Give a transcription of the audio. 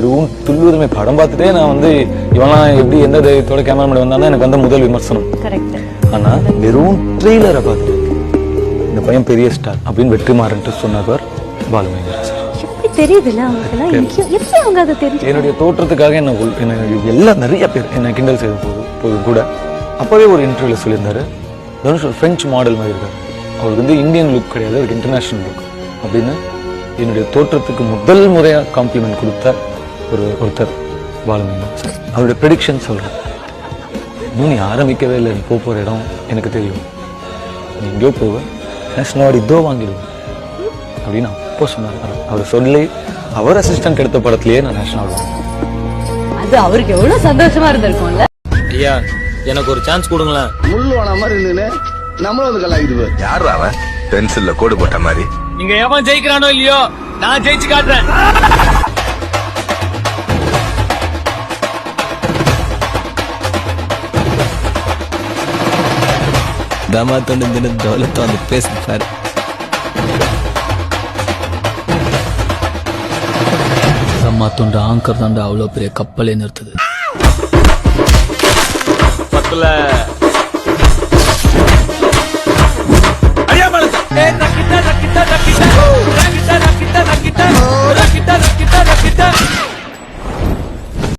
திருவும் துள்ளுவதுமே படம் பார்த்துட்டே நான் வந்து இவனா எப்படி எந்த தைரியத்தோட கேமராமேன் வந்தாலும் எனக்கு வந்த முதல் விமர்சனம். ஆனா வெறும் ட்ரெய்லரை பார்த்துட்டு இந்த பையன் பெரிய ஸ்டார் அப்படின்னு வெற்றிமாறன்ட்டு சொன்னவர் தெரியுதுல்ல தெரிஞ்சு என்னுடைய தோற்றத்துக்காக என்ன எல்லாம் நிறைய பேர் என்ன கிண்டல் செய்த போது கூட. அப்போவே ஒரு இன்டர்வியூல சொல்லியிருந்தாரு தனுஷ் ஒரு ஃப்ரெஞ்ச் மாடல் மாதிரி இருக்காரு. அவருக்கு வந்து இந்தியன் லுக் கிடையாது அவருக்கு இன்டர்நேஷனல் லுக் அப்படின்னு என்னுடைய தோற்றத்துக்கு முதல் முறையாக காம்ப்ளிமெண்ட் கொடுத்த ஒரு ஒருத்தர் சார் அவருடைய ப்ரெடிக்ஷன் சொல்கிறேன் இன்னும் நீ ஆரம்பிக்கவே இல்லை. நீ போக போகிற இடம் எனக்கு தெரியும். நீ எங்கேயோ போவ. நேஷனல் அவார்டு இதோ வாங்கிடுவேன். அப்படின்னு அப்போ சொன்னார். அவர் சொல்லி அவர் அசிஸ்டன்ட் எடுத்த படத்துலயே நான் நேஷனல் அவார்டு. அது அவருக்கு எவ்வளவு சந்தோஷமா இருந்திருக்கும்ல. ஐயா எனக்கு ஒரு சான்ஸ் கொடுங்களேன். முள்ளுவான மாதிரி நின்று நம்மளும் வந்து கலாய்க்குது யார் அவன்? பென்சில்ல கோடு போட்ட மாதிரி. நீங்க எவன் ஜெயிக்கிறானோ இல்லையோ நான் ஜெயிச்சு காட்டுறேன். தமாத்தோட தின தௌலத்தை வந்து பேசிப்பாரு சம்மாத்தோண்ட ஆங்கர் தாண்டா அவ்வளோ பெரிய கப்பலே நிறுத்துது. பத்துல